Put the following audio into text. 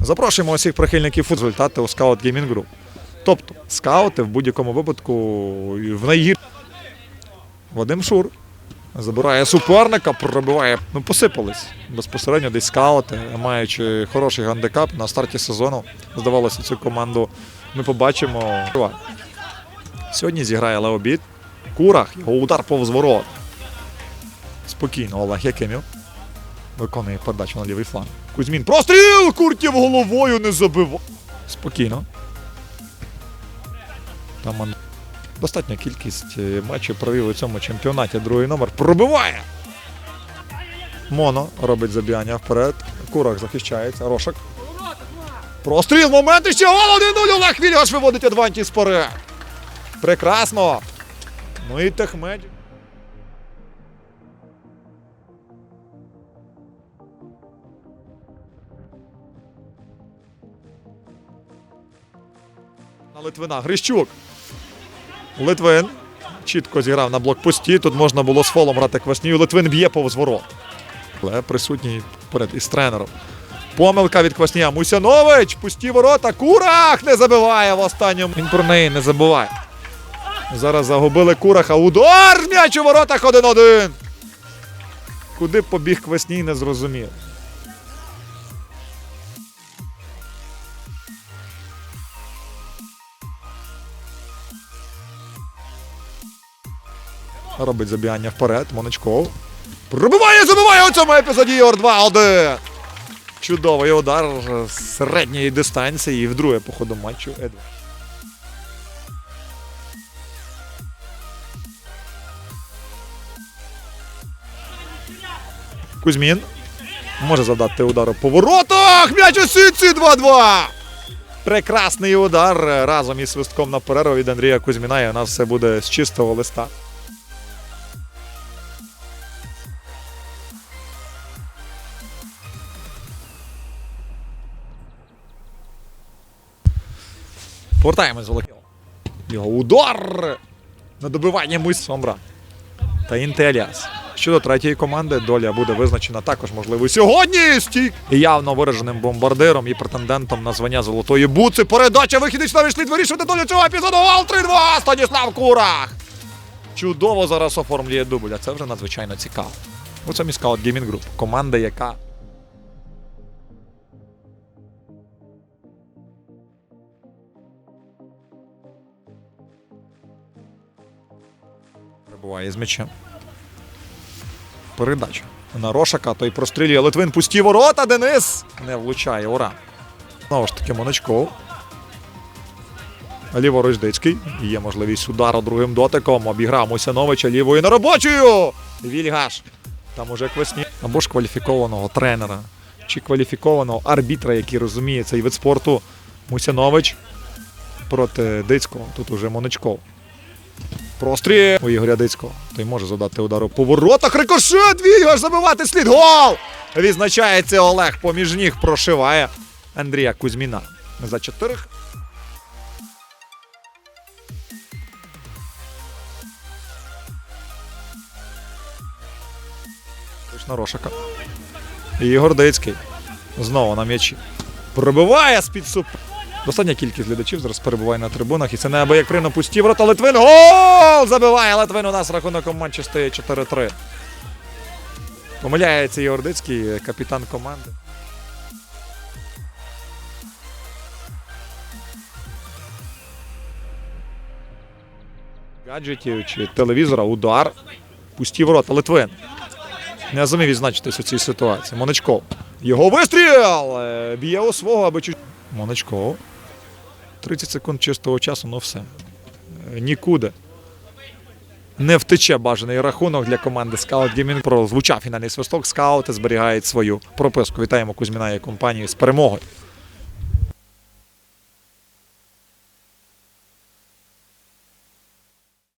Запрошуємо усіх прихильників футболу результати у Scout Gaming Group. Тобто, скаути в будь-якому випадку в найгір. Вадим Шур забирає суперника, пробиває. Ну, посипались безпосередньо десь скаути, маючи хороший гандикап на старті сезону. Здавалося, цю команду ми побачимо. Сьогодні зіграє Леобід. Курах, його удар повз ворот. Спокійно, Олег Якимів. Виконує передачу на лівий фланг. Кузьмін. Простріл! Куртів головою не забив. Спокійно. Там достатня кількість е, матчів провів у цьому чемпіонаті. Другий номер пробиває. Моно робить забігання вперед. Курах захищається. Рошак. Простріл, момент і ще гол 1-0. Олег Вільгаш виводить Адванті з вперед. Прекрасно. Ну і Техмедь. Литвина. Грищук. Литвин. Чітко зіграв на блокпості. Тут можна було з фолом грати Кваснію. Литвин б'є повз ворот. Але присутній поряд із тренером. Помилка від Кваснія. Мусянович. Пусті ворота. Курах не забиває в останньому. Він про неї не забуває. Зараз загубили Кураха. Удар! М'яч у воротах 1-1. Куди побіг Квасній, не зрозумів. Робить забігання вперед. Моночков. Пробиває, забиває у цьому епізоді Ігор 2-1. Чудовий удар з середньої дистанції і вдруге по ходу матчу Едвард. Кузьмін може завдати удару по воротах. М'яч у сітці 2-2. Прекрасний удар разом із свистком на перерву від Андрія Кузьміна. І у нас все буде з чистого листа. Повертаємось з Волокіла. Його удар на добивання Мусь Сомбра та Інтеліас. Щодо третьої команди, доля буде визначена також, можливо, сьогодні. Стік явно вираженим бомбардиром і претендентом на звання золотої буци. Передача вихідний на слід вирішувати долю цього епізоду. Гол 3-2. Станіслав Курах. Чудово зараз оформлює дубль, а це вже надзвичайно цікаво. У це Скаут Gaming Group. Команда, яка перебуває з м'ячем. Передача. На Рошака, той прострілює Литвин. Пусті ворота. Денис не влучає. Ура. Знову ж таки, Моночков. Ліворуч Дицький. Є можливість удару другим дотиком. Обіграв Мусяновича лівою на робочою. Вільгаш. Там уже квесні. Або ж кваліфікованого тренера. Чи кваліфікованого арбітра, який розуміє цей вид спорту. Мусянович проти Дицького. Тут уже Моночков. Простріл у Ігоря Дицького. Той може задати удару по воротах. Рикошет! Вільгаш забивати слід. Гол! Відзначається Олег. Поміж ніг прошиває Андрія Кузьміна. За чотирих. на Рошака. Ігор Дицький. Знову на м'ячі. Пробиває з-під суп. Достатня кількість глядачів зараз перебуває на трибунах. І це не аби як прино пусті ворота. Литвин. Гол! Забиває Литвин. У нас рахунок матчі стає 4-3. Помиляється Ігор Дицький, капітан команди. Гаджетів чи телевізора. Удар. Пусті ворота. Литвин. Не зумів відзначитись у цій ситуації. Моночков. Його вистріл! Е, Б'є у свого, аби чуть. Моночков. 30 секунд чистого часу, ну все. Е, Нікуди. Не втече бажаний рахунок для команди Gaming Pro. Звучав фінальний свисток. Скаути зберігають свою прописку. Вітаємо Кузьміна і компанію з перемогою.